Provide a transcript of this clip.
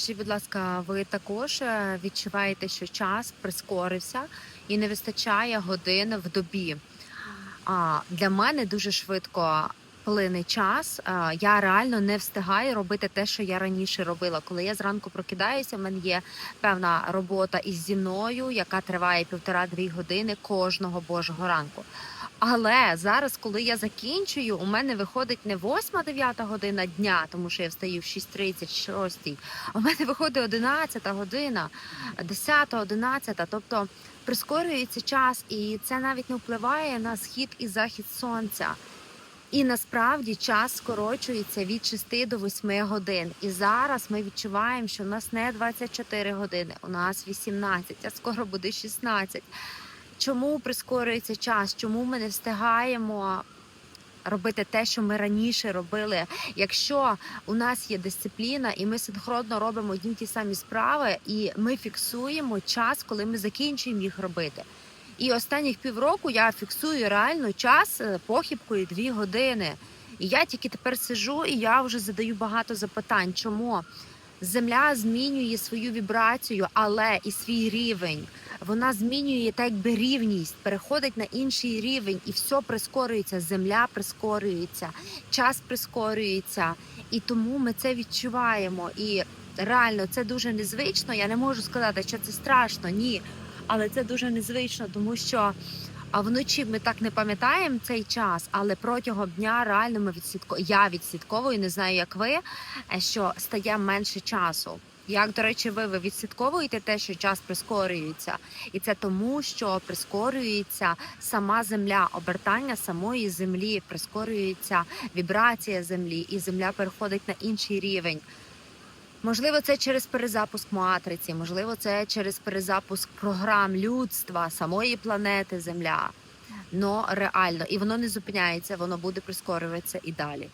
Скажіть, будь ласка, ви також е, відчуваєте, що час прискорився і не вистачає годин в добі? А для мене дуже швидко плине час. Я реально не встигаю робити те, що я раніше робила. Коли я зранку прокидаюся, в мене є певна робота із зі мною, яка триває півтора-дві години кожного божого ранку. Але зараз, коли я закінчую, у мене виходить не 8-9 година дня, тому що я встаю в 6.30, 6, а в мене виходить 11 година, 10, 11, тобто прискорюється час, і це навіть не впливає на схід і захід сонця. І насправді час скорочується від 6 до 8 годин. І зараз ми відчуваємо, що у нас не 24 години, у нас 18, а скоро буде 16. Чому прискорюється час? Чому ми не встигаємо робити те, що ми раніше робили? Якщо у нас є дисципліна, і ми синхронно робимо одні ті самі справи, і ми фіксуємо час, коли ми закінчуємо їх робити. І останніх півроку я фіксую реально час е, похибкою дві години. І я тільки тепер сижу, і я вже задаю багато запитань. Чому земля змінює свою вібрацію, але і свій рівень. Вона змінює так якби рівність, переходить на інший рівень, і все прискорюється. Земля прискорюється, час прискорюється, і тому ми це відчуваємо. І реально це дуже незвично. Я не можу сказати, що це страшно, ні. Але це дуже незвично, тому що а вночі ми так не пам'ятаємо цей час, але протягом дня реально ми відслідко... я відслідковую, не знаю, як ви, е, що стає менше часу. Як, до речі, ви, ви відслідковуєте те, що час прискорюється, і це тому, що прискорюється сама земля, обертання самої землі, прискорюється вібрація землі, і земля переходить на інший рівень. Можливо, це через перезапуск матриці, можливо, це через перезапуск програм людства, самої планети Земля. Но реально, і воно не зупиняється, воно буде прискорюватися і далі.